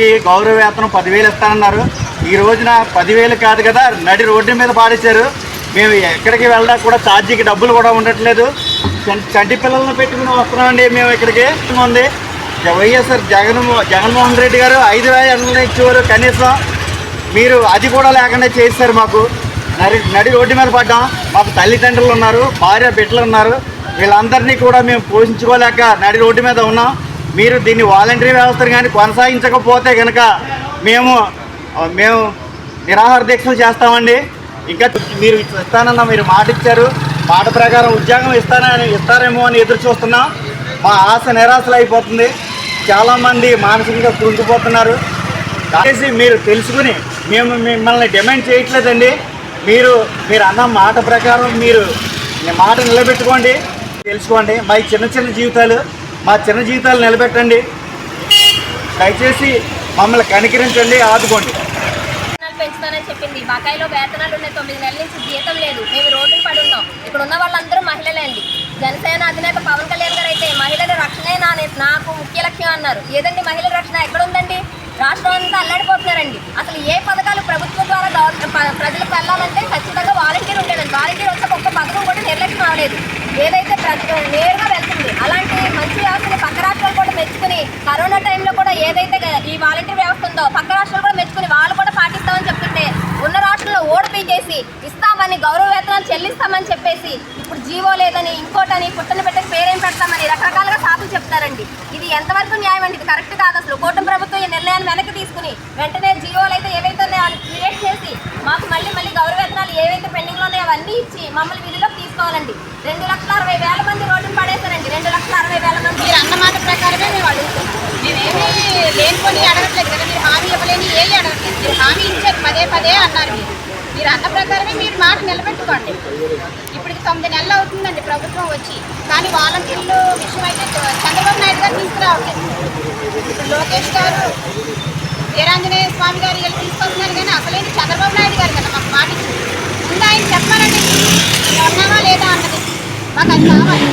గౌరవ వేతనం పదివేలు ఇస్తానన్నారు. ఈ రోజున పదివేలు కాదు కదా నడి రోడ్డు మీద పాడేశారు. మేము ఎక్కడికి వెళ్ళడానికి కూడా ఛార్జీకి డబ్బులు కూడా ఉండట్లేదు. చంటి పిల్లలను పెట్టుకుని వస్తున్నామండి మేము ఇక్కడికి. ఉంది వైఎస్ఆర్ జగన్ జగన్మోహన్ రెడ్డి గారు ఐదు వేలు ఇచ్చేవారు కనీసం మీరు అది కూడా లేకుండా చేశారు మాకు. నడి నడి రోడ్డు మీద పడ్డాం. మాకు తల్లిదండ్రులు ఉన్నారు భార్య బిడ్డలు ఉన్నారు. వీళ్ళందరినీ కూడా మేము పోషించుకోలేక నడి రోడ్డు మీద ఉన్నాం. మీరు దీన్ని వాలంటరీ వ్యవస్థను కానీ కొనసాగించకపోతే కనుక మేము మేము నిరాహార దీక్షలు చేస్తామండి. ఇంకా మీరు ఇస్తానన్న మీరు మాట ఇచ్చారు మాట ప్రకారం ఉద్యోగం ఇస్తానని ఇస్తారేమో అని ఎదురు చూస్తున్నాం. మా ఆశ నిరాశలు అయిపోతుంది. చాలామంది మానసికంగా కృంగిపోతున్నారు. దయచేసి మీరు తెలుసుకుని మేము మిమ్మల్ని డిమాండ్ చేయట్లేదండి. మీరు మీరు అన్న మాట ప్రకారం మీరు మీ మాట నిలబెట్టుకోండి. తెలుసుకోండి. మా చిన్న చిన్న జీవితాలు. మా చిన్న జీవితాలు నిలబెట్టండి. దయచేసి మమ్మల్ని కనికరించండి ఆదుకోండి. వేతనాలు పెంచుతానని చెప్పింది. బకాయిలో వేతనాలు ఉన్నాయి తొమ్మిది నెలల నుంచి జీతం లేదు. మేము రోడ్డు పడి ఉన్నాం ఇక్కడ ఉన్న వాళ్ళందరూ మహిళలే అండి జనసేన అధినేత పవన్ కళ్యాణ్ గారు అయితే మహిళల రక్షణే నా నాకు ముఖ్య లక్ష్యం అన్నారు. ఏదండి మహిళల రక్షణ? ఎక్కడ ఉందండి? రాష్ట్రం అంతా అల్లాడిపోతున్నారండి. అసలు ఏ పథకాలు ప్రభుత్వం ద్వారా ప్రజలకు వెళ్ళాలంటే ఖచ్చితంగా వాలంటీర్ ఉండేదండి. వాలంటీర్ వచ్చే ఒక్క పథకం కూడా నిర్లక్ష్యం అవలేదు ఏదైతే ప్రతి నేరుగా వెళ్తుంది అలాంటి మంచి వ్యవస్థని పక్క రాష్ట్రాలు కూడా మెచ్చుకుని కరోనా టైంలో కూడా ఏదైతే ఈ వాలంటీర్ వ్యవస్థ ఉందో పక్క రాష్ట్రాలు కూడా మెచ్చుకుని వాళ్ళు కూడా పాటిస్తామని చెప్తుంటే ఉన్న రాష్ట్రంలో ఓడిపించేసి ఇస్తామని గౌరవ వేతనాలు చెల్లిస్తామని చెప్పేసి ఇప్పుడు జీవో లేదని ఇంకోటని పుట్టని పెట్టని పేరేం పెడతామని రకరకాలుగా సాకులు చెప్తారండి. ఇది ఎంతవరకు న్యాయం అండి? ఇది కరెక్ట్ కాదు అసలు. కూటమి ప్రభుత్వం ఈ నిర్ణయాన్ని వెనక్కి తీసుకుని వెంటనే జీవోలు అయితే ఏవైతే ఉన్నాయో క్రియేట్ చేసి మాకు మళ్ళీ మళ్ళీ గౌరవ వేతనాలు ఏవైతే పెండింగ్లో ఉన్నాయో అవన్నీ ఇచ్చి మమ్మల్ని విధిలోకి తీసుకోవాలండి. రెండు లక్షల అరవై వేల మంది రోడ్డును పడేశారండి రెండు లక్షల అరవై వేల మంది మీరు అన్న మాట ప్రకారమే మేము అడుగుతున్నాం మేమేమీ లేనిపోని అడగట్లేదు కదా మీరు హామీ ఇవ్వలేని ఏ అడగట్లేదు. మీరు హామీ ఇచ్చారు పదే పదే అన్నారు మీరు. మీరు అన్న ప్రకారమే మీరు మాట నిలబెట్టుకోండి. ఇప్పటికి తొమ్మిది నెలలు అవుతుందండి ప్రభుత్వం వచ్చి. కానీ వాలంటీర్లు విషయం అయితే చంద్రబాబు నాయుడు గారు తీసుకురావట్లేదు. ఇప్పుడు లోకేష్ గారు వీరాంజనేయ స్వామి గారు వీళ్ళు తీసుకొస్తున్నారు కానీ అసలేంటి చంద్రబాబు నాయుడు గారు కదా మాకు మాట ఇచ్చింది. ముందు ఆయన చెప్పాలండి ఉన్నావా లేదా అన్నది. మాకు అది కావాలి.